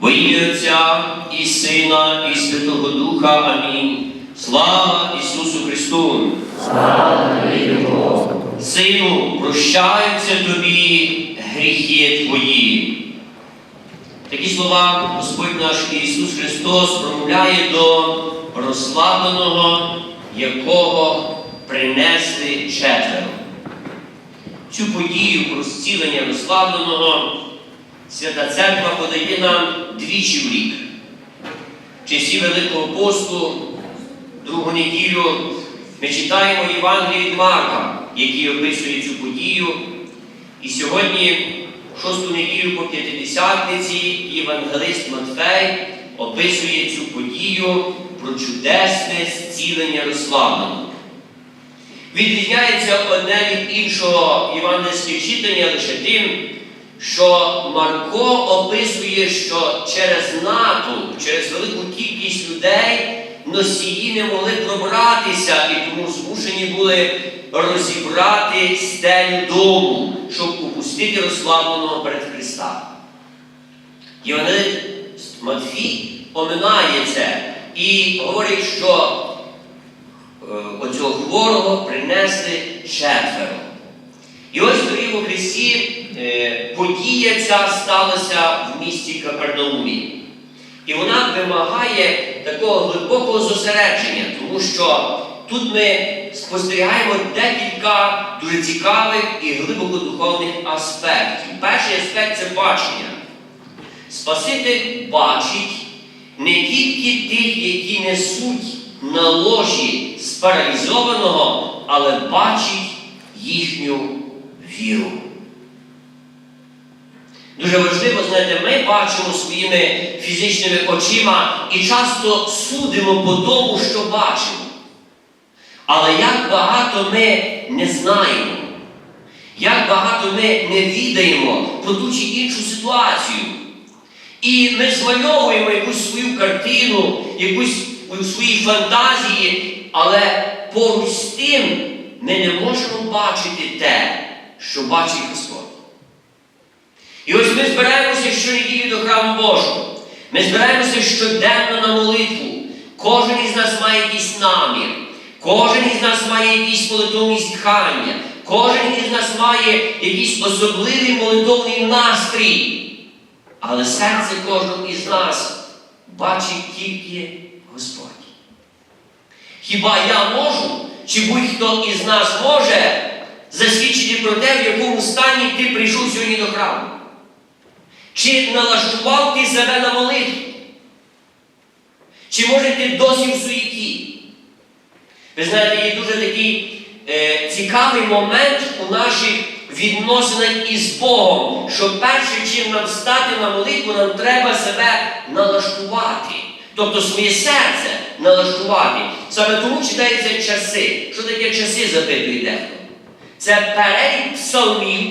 Во ім'я Отця і Сина, і Святого Духа. Амінь. Слава Ісусу Христу! Сину, прощаються тобі гріхи твої. Такі слова Господь наш Ісус Христос промовляє до розслабленого, якого принесли четверо. Цю подію про зцілення розслабленого Свята Церква подає нам двічі в рік. В часі Великого посту, другу неділю, ми читаємо Євангелії від Марка, який описує цю подію. І сьогодні, шосту неділю по п'ятидесятниці, євангелист Матфей описує цю подію про чудесне зцілення розслабленого. Відрізняється одне від іншого євангельське читання лише тим, що Марко описує, що через натовп, через велику кількість людей носії не могли пробратися і тому змушені були розібрати стелю дому, щоб упустити розслабленого перед Христа. Євангелист Матфій оминає це і говорить, що е, оцього хворого принесли четверо. І ось дорогі у Христі е, подія ця сталася в місті Капернаумі. І вона вимагає такого глибокого зосередження, тому що тут ми спостерігаємо декілька дуже цікавих і глибоко духовних аспектів. Перший аспект це бачення. Спаситель бачить не тільки тих, які несуть на ложі спаралізованого, але бачить їхню віру. Дуже важливо, знаєте, ми бачимо своїми фізичними очима і часто судимо по тому, що бачимо. Але як багато ми не знаємо, як багато ми не відаємо про ту чи іншу ситуацію. І ми змальовуємо якусь свою картину, якусь у своїй фантазії, але поруч з тим ми не можемо бачити те, що бачить Господь. І ось ми збираємося щонеділі до храму Божого. Ми збираємося щоденно на молитву. Кожен із нас має якийсь намір, кожен із нас має якісь молитовні зітхання, кожен із нас має якийсь особливий молитовний настрій. Але серце кожного із нас бачить тільки Господь. Хіба я можу, чи будь-хто із нас може засвідчити про те, в якому стані ти прийшов сьогодні до храму? Чи налаштував ти себе на молитву? Чи може ти досі в суєті? Ви знаєте, є дуже такий е, цікавий момент у наших відносинах із Богом, що перше, чим нам стати на молитву, нам треба себе налаштувати. Тобто своє серце налаштувати. Саме тому читаються часи. Що таке часи, запитує дехто? Це перелік псалмів,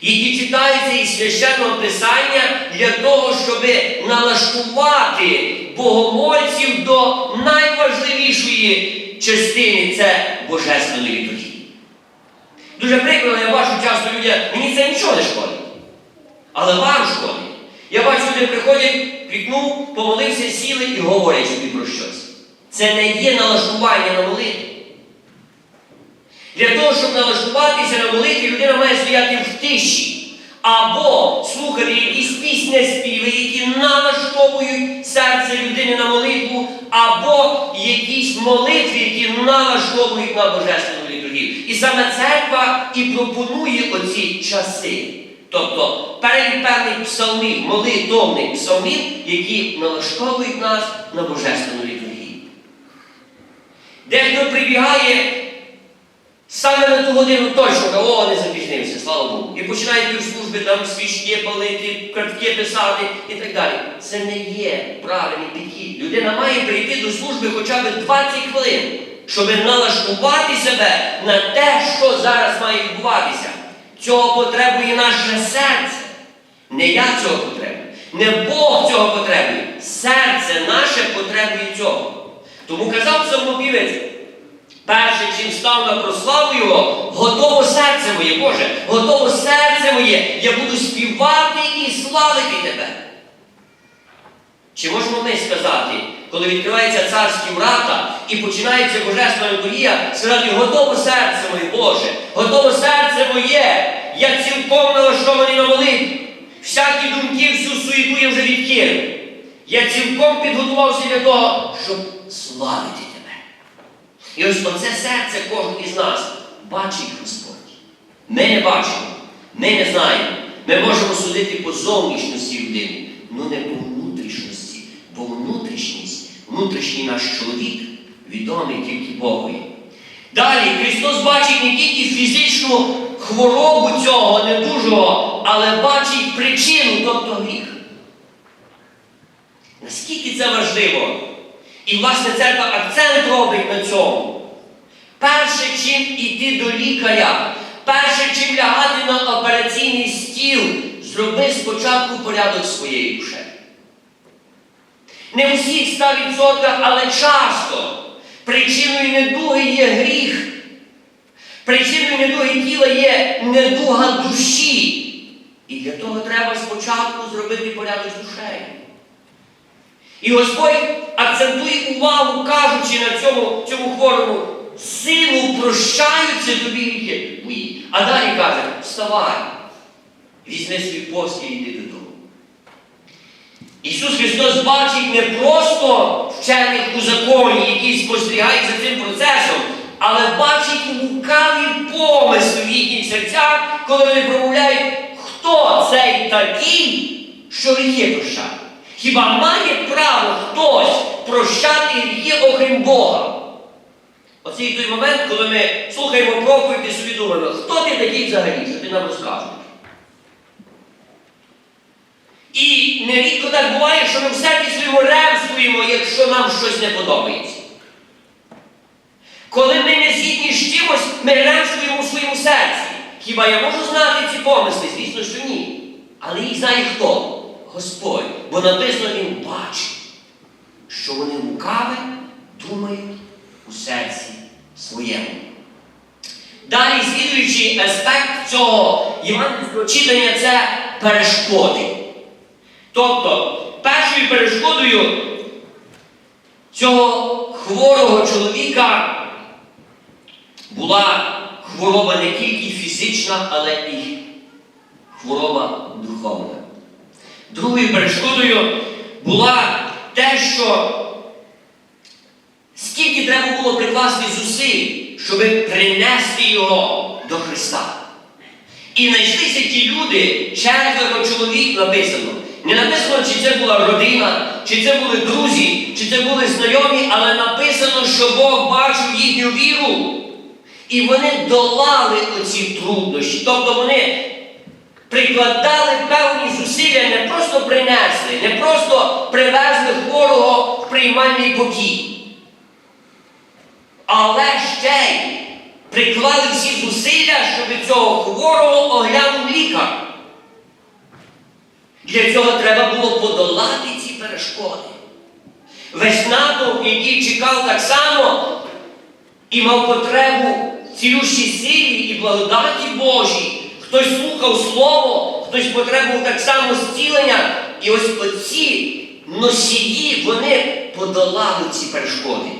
які читаються із священного писання для того, щоб налаштувати богомольців до найважливішої частини це божественної літургії. Дуже прикро, я бачу часто люди, мені це нічого не шкодить. Але вам шкодить. Я бачу, люди приходять, вікну, помолився, сіли і говорять собі про щось. Це не є налаштування на молитву. Для того, щоб налаштуватися на молитві, людина має стояти в тиші. Або слухати якісь пісні співи, які налаштовують серце людини на молитву, або якісь молитви, які налаштовують на божественну літургію. І саме церква і пропонує оці часи. Тобто перелік певних псалмів, молитовних псалмів, які налаштовують нас на божественну літургію. Дехто прибігає Саме на ту годину точно, о, не запізнився, слава Богу. І починають служби там свічки палити, картки писати і так далі. Це не є правильний підхід. Людина має прийти до служби хоча б 20 хвилин, щоб налаштувати себе на те, що зараз має відбуватися. Цього потребує наше серце. Не я цього потребую. Не Бог цього потребує. Серце наше потребує цього. Тому казав псалмопівець, Перше, чим став на прославу Його, готово серце моє, Боже, готово серце моє, я буду співати і славити Тебе. Чи можемо ми сказати, коли відкриваються царські врата і починається божественна літургія, сказати, готово серце моє Боже, готово серце моє, я цілком налаштований на молитву. Всякі думки, всю суєту я вже відкинув. Я цілком підготувався для того, щоб славити. І ось оце серце кожен із нас бачить Господь. Ми не бачимо, ми не знаємо. Ми можемо судити по зовнішності людини, але не по внутрішності. Бо внутрішність, внутрішній наш чоловік відомий тільки Богові. Далі Христос бачить не тільки фізичну хворобу цього недужого, але бачить причину, тобто гріх. Наскільки це важливо? І, власне, церква акцент робить на цьому. Перше, чим іти до лікаря, перше, чим лягати на операційний стіл, зроби спочатку порядок своєї душі. Не в усіх 100%, але часто причиною недуги є гріх. Причиною недуги тіла є недуга душі. І для того треба спочатку зробити порядок з душею. І Господь акцентує увагу, кажучи на цьому, цьому хворому, силу прощаються тобі гріхи твої. А далі каже, вставай, візьми свій постіль і йди додому. Ісус Христос бачить не просто вчених у законі, які спостерігають за цим процесом, але бачить лукаві помисли в їхніх серцях, коли вони промовляють, хто цей такий, що гріхи прощає. Хіба має право хтось прощати гріхи, окрім Бога? Оце і той момент, коли ми слухаємо проповідь і собі думаємо, хто ти такий взагалі, що ти нам розкажеш? І нерідко так буває, що ми в серці своєму ревствуємо, якщо нам щось не подобається. Коли ми не згідні з чимось, ми ревствуємо у своєму серці. Хіба я можу знати ці помисли? Звісно, що ні. Але їх знає хто? Господь. Бо написано він бачить, що вони лукаві думають у серці своєму. Далі слідуючий аспект цього євангельського читання це перешкоди. Тобто, першою перешкодою цього хворого чоловіка була хвороба не тільки фізична, але і хвороба духовна. Другою перешкодою була те, що скільки треба було прикласти зусиль, щоб принести його до Христа. І знайшлися ті люди, четверо чоловік написано. Не написано, чи це була родина, чи це були друзі, чи це були знайомі, але написано, що Бог бачив їхню віру. І вони долали оці труднощі. Тобто вони прикладали певні зусилля, не просто принесли, не просто привезли хворого в приймальний покій. Але ще й приклали всі зусилля, щоб цього хворого оглянув лікар. Для цього треба було подолати ці перешкоди. Весь натовп, який чекав так само і мав потребу цілющій силі і благодаті Божій. Хтось слухав Слово, хтось потребував так само зцілення. І ось оці носії, вони подолали ці перешкоди.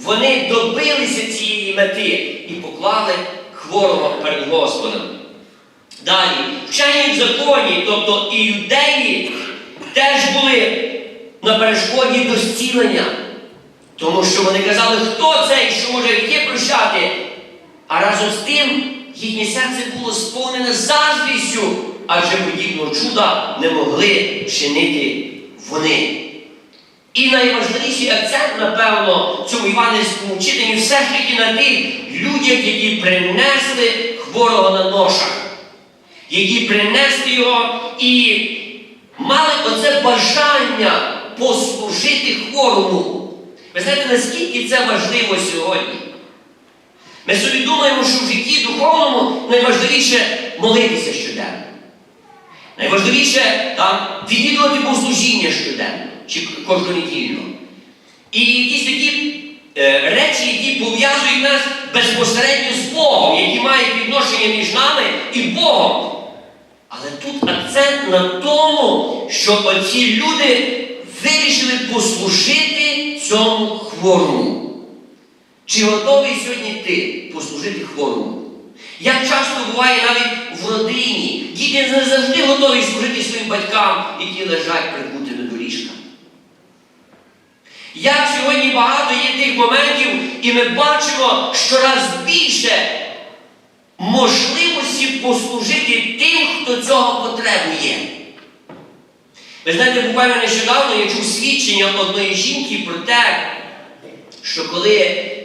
Вони добилися цієї мети і поклали хворого перед Господом. Далі, вчені в законі, тобто і юдеї, теж були на перешкоді до зцілення. Тому що вони казали, хто цей, що може гріхи прощати. А разом з тим їхнє серце було сповнене заздрістю, адже подібного чуда не могли чинити вони. І найважливіший акцент, напевно, цьому івангельському читанні все ж таки на тих людях, які принесли хворого на ношах, які принесли його і мали оце бажання послужити хворому. Ви знаєте, наскільки це важливо сьогодні? Ми собі думаємо, що в житті духовному найважливіше молитися щоденно. Найважливіше там, відвідувати богослужіння щоденно чи кожнонедільно. І якісь такі е, речі, які пов'язують нас безпосередньо з Богом, які мають відношення між нами і Богом. Але тут акцент на тому, що оці люди вирішили послужити цьому хворому. Чи готовий сьогодні ти послужити хворому? Як часто буває навіть в родині, діти не завжди готові служити своїм батькам, які лежать прикутими до ліжка. Як сьогодні багато є тих моментів, і ми бачимо щораз більше можливості послужити тим, хто цього потребує. Ви знаєте, буквально нещодавно я чув свідчення одної жінки про те, що коли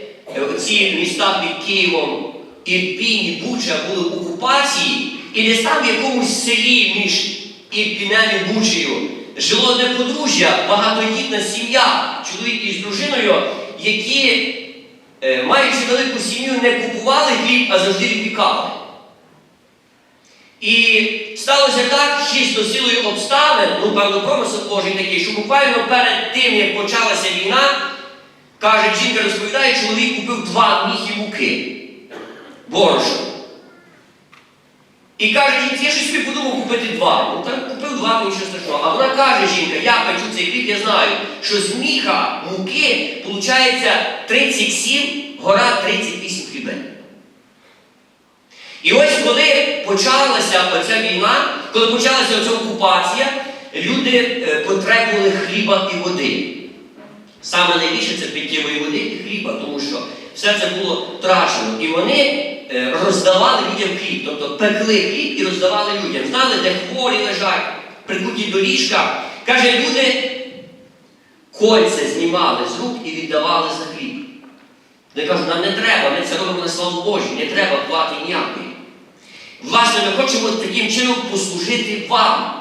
ці міста під Києвом Ірпінь і Буча були в окупації, і десь там в якомусь селі між Ірпінем і Бучею жило одне подружжя, багатодітна сім'я, чоловік із дружиною, які, е, маючи велику сім'ю, не купували хліб, а завжди випікали. І сталося так, чисто силою обставин, ну, певно, промисел Божий такий, що буквально перед тим, як почалася війна, каже, жінка розповідає, чоловік купив два міхи муки. Борошно. І каже, я щось собі подумав купити два. Ну так купив два, то нічого страшного. А вона каже, жінка, я печу цей хліб, я знаю, що з міха муки виходить 37, гора 38 хлібин. І ось коли почалася оця війна, коли почалася оця окупація, люди е, потребували хліба і води. Саме найбільше це питтєвої води і хліба, тому що все це було трачено. І вони е, роздавали людям хліб, тобто пекли хліб і роздавали людям. Знали, де хворі лежать, прикуті до ліжка. Каже, люди кольця знімали з рук і віддавали за хліб. Вони кажуть, нам не треба, ми це робимо на славу Божу, не треба плати ніякої. Власне, ми хочемо таким чином послужити вам.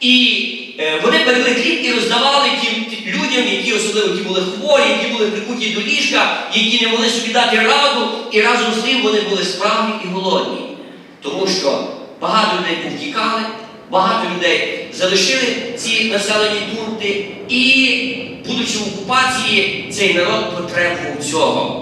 І вони пекли хліб і роздавали тим тим людям, які особливо ті були хворі, які були прикуті до ліжка, які не могли собі дати раду, і разом з тим вони були справні і голодні. Тому що багато людей повтікали, багато людей залишили ці населені пункти, і, будучи в окупації, цей народ потребував цього.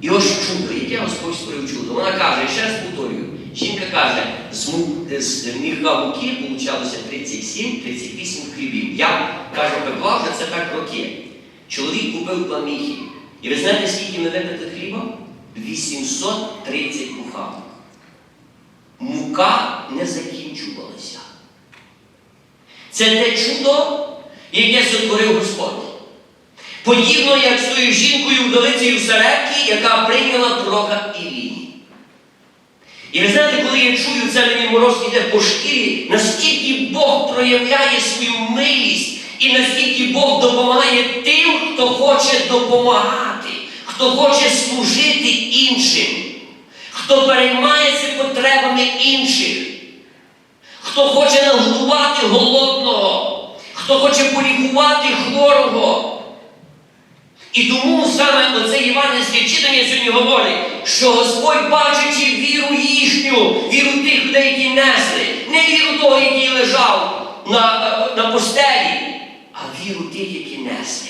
І ось чудо, яке Господь створив чудо. Вона каже, ще раз повторюю, жінка каже, з, міха муки получалося 37-38 хлібів. Я кажу, пекла вже це так роки. Чоловік купив два міхи. І ви знаєте, скільки ми випекли хліба? 830 буханок. Мука не закінчувалася. Це те чудо, яке сотворив Господь. Подібно як з тою жінкою вдовицею в Сарепті, яка прийняла пророка Ілії. І ви знаєте, коли я чую це мені мороз іде по шкірі, наскільки Бог проявляє свою милість і наскільки Бог допомагає тим, хто хоче допомагати, хто хоче служити іншим, хто переймається потребами інших, хто хоче нагодувати голодного, хто хоче полікувати хворого. І тому саме оце євангельське читання сьогодні говорить, що Господь, бачачи віру їхню, віру тих людей, які несли, не віру того, який лежав на, на постелі, а віру тих, які несли.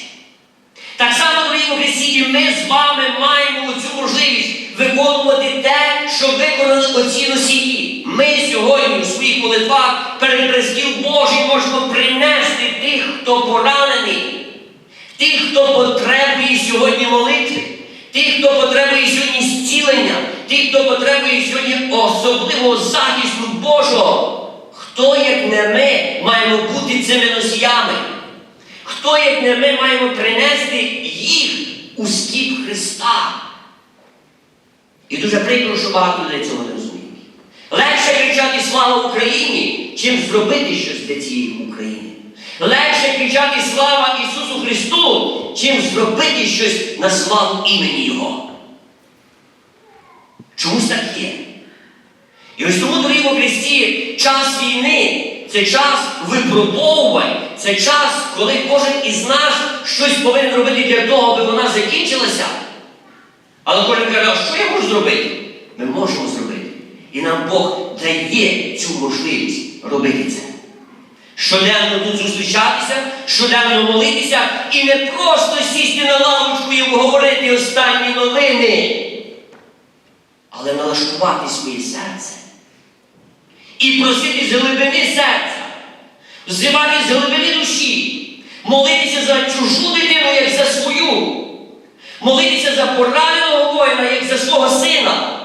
Так само, дорогі Христі, ми з вами маємо цю можливість виконувати те, що виконали оці носії. Ми сьогодні у своїх молитвах перед престіл Божий можемо принести тих, хто поранений. Сьогодні молитви, тих, хто потребує сьогодні зцілення, тих, хто потребує сьогодні особливого захисту Божого. Хто, як не ми, маємо бути цими носіями? Хто, як не ми, маємо принести їх у скіп Христа? І дуже прикро, що багато людей цього не розуміють. Легше кричати слава Україні, чим зробити щось для цієї України. Легше кричати слава Ісусу Христу, чим зробити щось на славу імені Його. Чомусь так є. І ось тому, дорогі у Христі, час війни це час випробовувань, це час, коли кожен із нас щось повинен робити для того, аби вона закінчилася. Але кожен каже, а що я можу зробити? Ми можемо зробити. І нам Бог дає цю можливість робити це. Щоденно тут зустрічатися, щоденно молитися і не просто сісти на лавочку і обговорити останні новини, але налаштувати своє серце і просити з глибини серця, взивати з глибини душі, молитися. за чужу дитину, як за свою. Молитися за пораненого воїна, як за свого сина.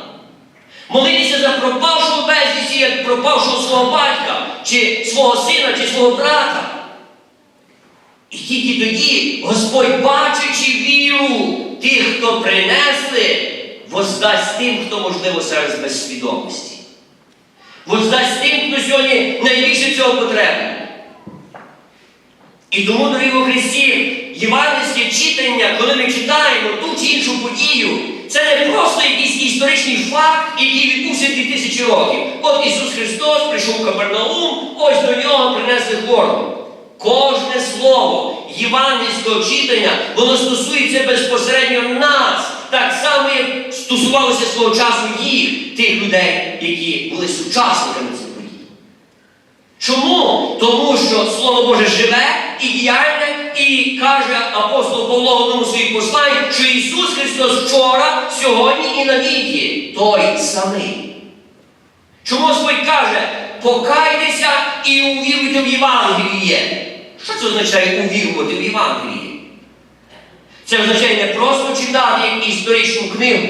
Молитися за пропавшого безвісті, як пропавшого свого батька, чи свого сина, чи свого брата. І тільки тоді Господь, бачачи віру тих, хто принесли, воздасть тим, хто, можливо, зараз без свідомості. Воздасть тим, хто сьогодні найбільше цього потребує. І тому, дорогі Христі, євангельське читання, коли ми читаємо ту чи іншу подію, це не просто якийсь історичний факт, який відбувся дві тисячі років. От Ісус Христос прийшов в Капернаум, ось до нього принесли форму. Кожне слово євангельського читання, воно стосується безпосередньо нас, так само, як стосувалося свого часу їх, тих людей, які були сучасниками подій. Чому? Тому що Слово Боже живе і діяльне, і каже апостол Павло в одному своїх послань, що Ісус Христос вчора, сьогодні і навіки той самий. Чому Господь каже, покайтеся і увіруйте в Євангеліє? Що це означає увірувати в Євангеліє? Це означає не просто читати історичну книгу,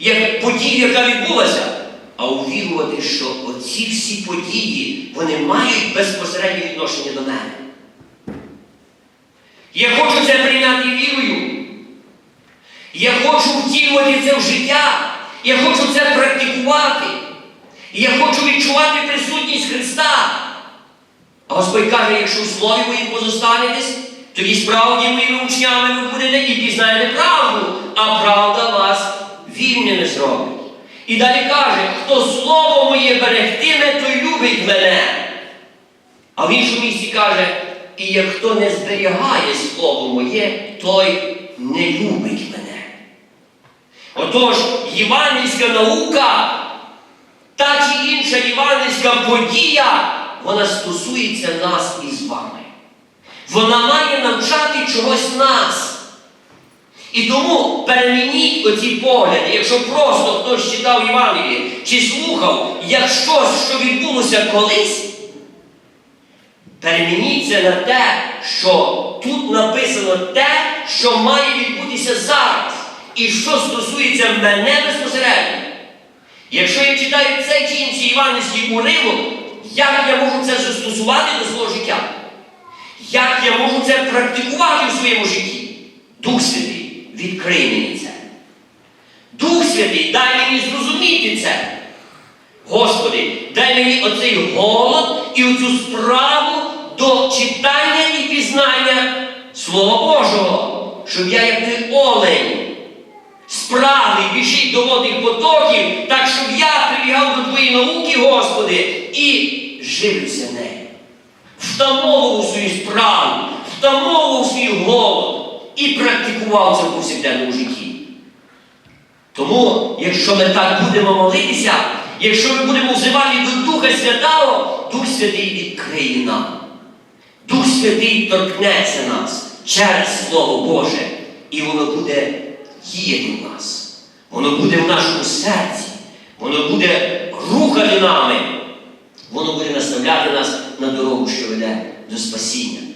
як подію, яка відбулася, а увірувати, що оці всі події вони мають безпосереднє відношення до мене. Я хочу це прийняти вірою. Я хочу втілювати це в життя. Я хочу це практикувати. Я хочу відчувати присутність Христа. А Господь каже, якщо в слові моїм позостанетесь, тоді справді моїми учнями ви будете і пізнаєте правду, а правда вас вільними зробить. І далі каже, хто слово моє берегтиме, той любить мене. А в іншому місці каже, і як хто не зберігає слово моє, той не любить мене. Отож, євангельська наука, та чи інша євангельська подія, вона стосується нас із вами. Вона має навчати чогось нас. І тому перемініть оці погляди, якщо просто хтось читав Євангеліє чи слухав як щось, що відбулося колись, перемініть це на те, що тут написано те, що має відбутися зараз, і що стосується мене безпосередньо. Якщо я читаю цей чи інший євангельський уривок, як я можу це застосувати до свого життя? Як я можу це практикувати в своєму житті? Дух Святий, відкрий мені це. Дух Святий, дай мені зрозуміти це. Господи, дай мені оцей голод і оцю справу до читання і пізнання Слова Божого, щоб я, як той олень, справний біжить до водних потоків, так щоб я прибігав до Твоєї науки, Господи, і живився нею. Втамовував свою справу, втамовував свій голод і практикував це в повсякденному житті. Тому, якщо ми так будемо молитися, якщо ми будемо взивати до Духа Святого, Дух Святий відкриє нам. Дух Святий торкнеться нас через Слово Боже, і воно буде діяти в нас. Воно буде в нашому серці, воно буде рухати нами, воно буде наставляти нас на дорогу, що веде до спасіння.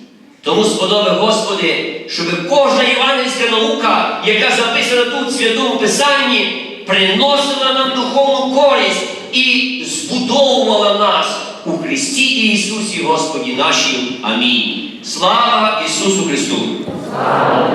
Тому сподоби, Господи, щоб кожна євангельська наука, яка записана тут в Святому Писанні, приносила нам духовну користь і збудовувала нас у Христі і Ісусі Господі нашим. Амінь. Слава Ісусу Христу! Слава